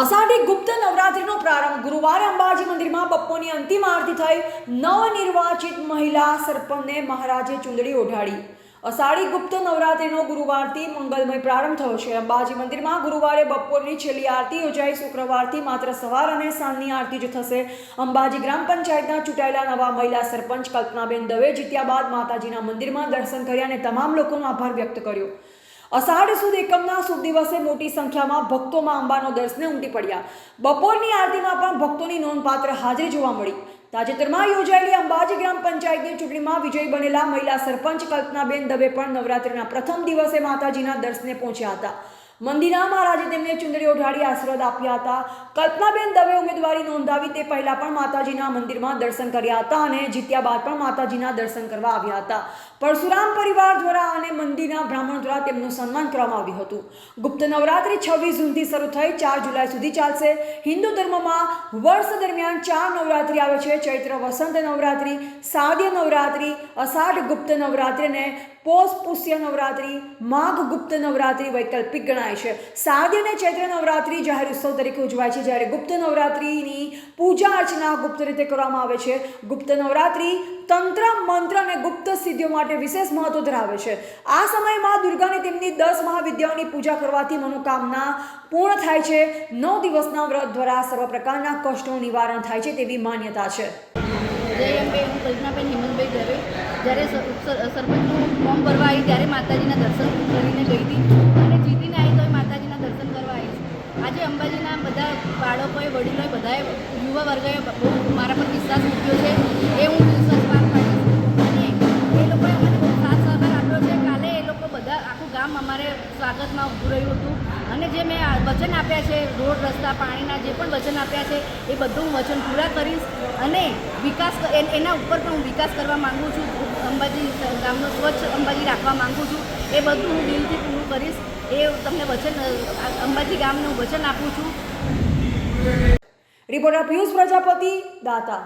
અષાઢી ગુપ્ત નવરાત્રિનો પ્રારંભ ગુરુવારે અંબાજી મંદિરમાં બપોરની અંતિમ આરતી થઈ નવનિર્વાચિત મહિલા સરપંચને મહારાજે ચુંદડી ઓઢાડી. અષાઢી ગુપ્ત નવરાત્રિનો ગુરુવારથી મંગલમય પ્રારંભ થયો છે. અંબાજી મંદિરમાં ગુરુવારે બપોરની છેલ્લી આરતી યોજાઈ. શુક્રવારથી માત્ર સવાર અને સાંજની આરતી જ થશે. અંબાજી ગ્રામ પંચાયતના ચૂંટાયેલા નવા મહિલા સરપંચ કલ્પનાબેન દવે જીત્યા બાદ માતાજીના મંદિરમાં દર્શન કર્યા અને તમામ લોકોનો આભાર વ્યક્ત કર્યો. અષાઢ સુદ એકમના શુભ દિવસે મોટી સંખ્યામાં ભક્તોમાં અંબાનો દર્શને ઉમટી પડ્યા. બપોરની આરતીમાં પણ ભક્તોની નોંધપાત્ર હાજરી જોવા મળી. તાજેતરમાં યોજાયેલી અંબાજી ગ્રામ પંચાયતની ચૂંટણીમાં વિજયી બનેલા મહિલા સરપંચ કલ્પનાબેન દવે પણ નવરાત્રિના પ્રથમ દિવસે માતાજીના દર્શને પહોંચ્યા હતા. મંદિરના મહારાજે તેમને ચુંદડી ઓઢાડી આશીર્વાદ આપ્યા હતા. કલ્પનાબેન દવે ઉમેદવારી નોંધાવી તે પહેલાં પણ માતાજીના મંદિરમાં દર્શન કર્યા હતા અને જીત્યા બાદ પણ માતાજીના દર્શન કરવા આવ્યા હતા. પરશુરામ પરિવાર દ્વારા અને મંદિરના બ્રાહ્મણ દ્વારા તેમનું સન્માન કરવામાં આવ્યું હતું. ગુપ્ત નવરાત્રિ છવ્વીસ જૂનથી શરૂ થઈ, ચાર જુલાઈ સુધી ચાલશે. હિન્દુ ધર્મમાં વર્ષ દરમિયાન ચાર નવરાત્રિ આવે છે. ચૈત્ર વસંત નવરાત્રિ શારદીય નવરાત્રિ, અષાઢ ગુપ્ત નવરાત્રિ અને પોષ પુષ્ય નવરાત્રિ, માઘ ગુપ્ત નવરાત્રિ વૈકલ્પિક ગણાય છે. શારદીય અને ચૈત્ર નવરાત્રિ જાહેર ઉત્સવ તરીકે ઉજવાય છે. જ્યારે ગુપ્ત નવરાત્રિની પૂજા અર્ચના ગુપ્ત રીતે કરવામાં આવે છે. ગુપ્ત નવરાત્રિ તંત્ર, મંત્ર અને ગુપ્ત સિદ્ધિઓ માટે વિશેષ મહત્વ ધરાવે છે. આ સમયમાં દુર્ગાને તેમની દસ મહાવિદ્યાઓની પૂજા કરવાથી મનોકામના પૂર્ણ થાય છે. નવ દિવસના વ્રત દ્વારા સર્વ પ્રકારના કષ્ટોનું નિવારણ થાય છે તેવી માન્યતા છે જય અંબે હું કલ્પનાબેન હેમંતભાઈ દવે જ્યારે સર- સર- સરપંચનું ફોર્મ ભરવા આવી ત્યારે માતાજીના દર્શન કરીને ગઈ હતી. અને જીતીને આવી તો માતાજીના દર્શન કરવા આવી આજે અંબાજીના બધા બાળકોએ, વડીલોએ બધાએ, યુવા વર્ગોએ બહુ મારા પર વિશ્વાસ મૂક્યો છે. એ હું વિશ્વાસ પાર પાડીશ અને એ લોકોએ મને બહુ સાથ સહકાર આપ્યો છે. કાલે એ લોકો બધા, આખું ગામ અમારે સ્વાગતમાં ઊભું રહ્યું હતું. અને જે મેં વચન આપ્યા છે, રોડ, રસ્તા, પાણીના જે પણ વચન આપ્યા છે, એ બધું હું વચન પૂરા કરીશ અને વિકાસ એના ઉપર પણ હું વિકાસ કરવા માગું છું. અંબાજી ગામનો સ્વચ્છ અંબાજી રાખવા માંગુ છું. એ બધું હું દિલથી પૂરું કરીશ. એ તમને વચન અંબાજી ગામને વચન આપું છું. રિપોર્ટર પિયુષ પ્રજાપતિ, દાતા.